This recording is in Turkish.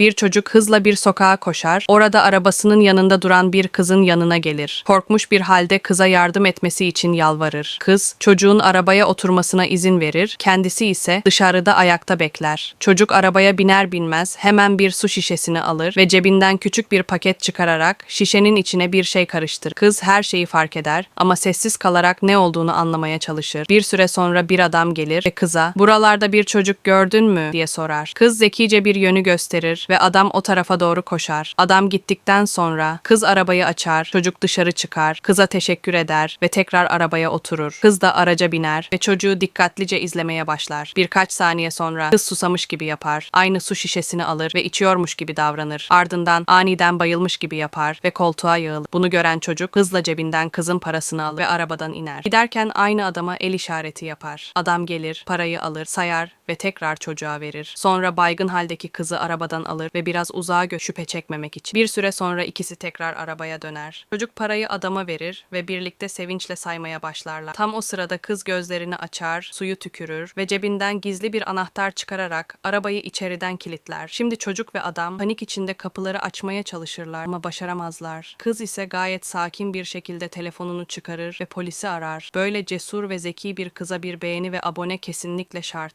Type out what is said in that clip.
Bir çocuk hızla bir sokağa koşar. Orada arabasının yanında duran bir kızın yanına gelir. Korkmuş bir halde kıza yardım etmesi için yalvarır. Kız çocuğun arabaya oturmasına izin verir. Kendisi ise dışarıda ayakta bekler. Çocuk arabaya biner binmez hemen bir su şişesini alır ve cebinden küçük bir paket çıkararak şişenin içine bir şey karıştırır. Kız her şeyi fark eder ama sessiz kalarak ne olduğunu anlamaya çalışır. Bir süre sonra bir adam gelir ve kıza "Buralarda bir çocuk gördün mü?" diye sorar. Kız zekice bir yönü gösterir ve adam o tarafa doğru koşar. Adam gittikten sonra kız arabayı açar, çocuk dışarı çıkar, kıza teşekkür eder ve tekrar arabaya oturur. Kız da araca biner ve çocuğu dikkatlice izlemeye başlar. Birkaç saniye sonra kız susamış gibi yapar. Aynı su şişesini alır ve içiyormuş gibi davranır. Ardından aniden bayılmış gibi yapar ve koltuğa yığılır. Bunu gören çocuk hızla cebinden kızın parasını alır ve arabadan iner. Giderken aynı adama el işareti yapar. Adam gelir, parayı alır, sayar ve tekrar çocuğa verir. Sonra baygın haldeki kızı arabadan alır ve biraz uzağa gö şüphe çekmemek için. Bir süre sonra ikisi tekrar arabaya döner. Çocuk parayı adama verir ve birlikte sevinçle saymaya başlarlar. Tam o sırada kız gözlerini açar, suyu tükürür ve cebinden gizli bir anahtar çıkararak arabayı içeriden kilitler. Şimdi çocuk ve adam panik içinde kapıları açmaya çalışırlar ama başaramazlar. Kız ise gayet sakin bir şekilde telefonunu çıkarır ve polisi arar. Böyle cesur ve zeki bir kıza bir beğeni ve abone kesinlikle şart.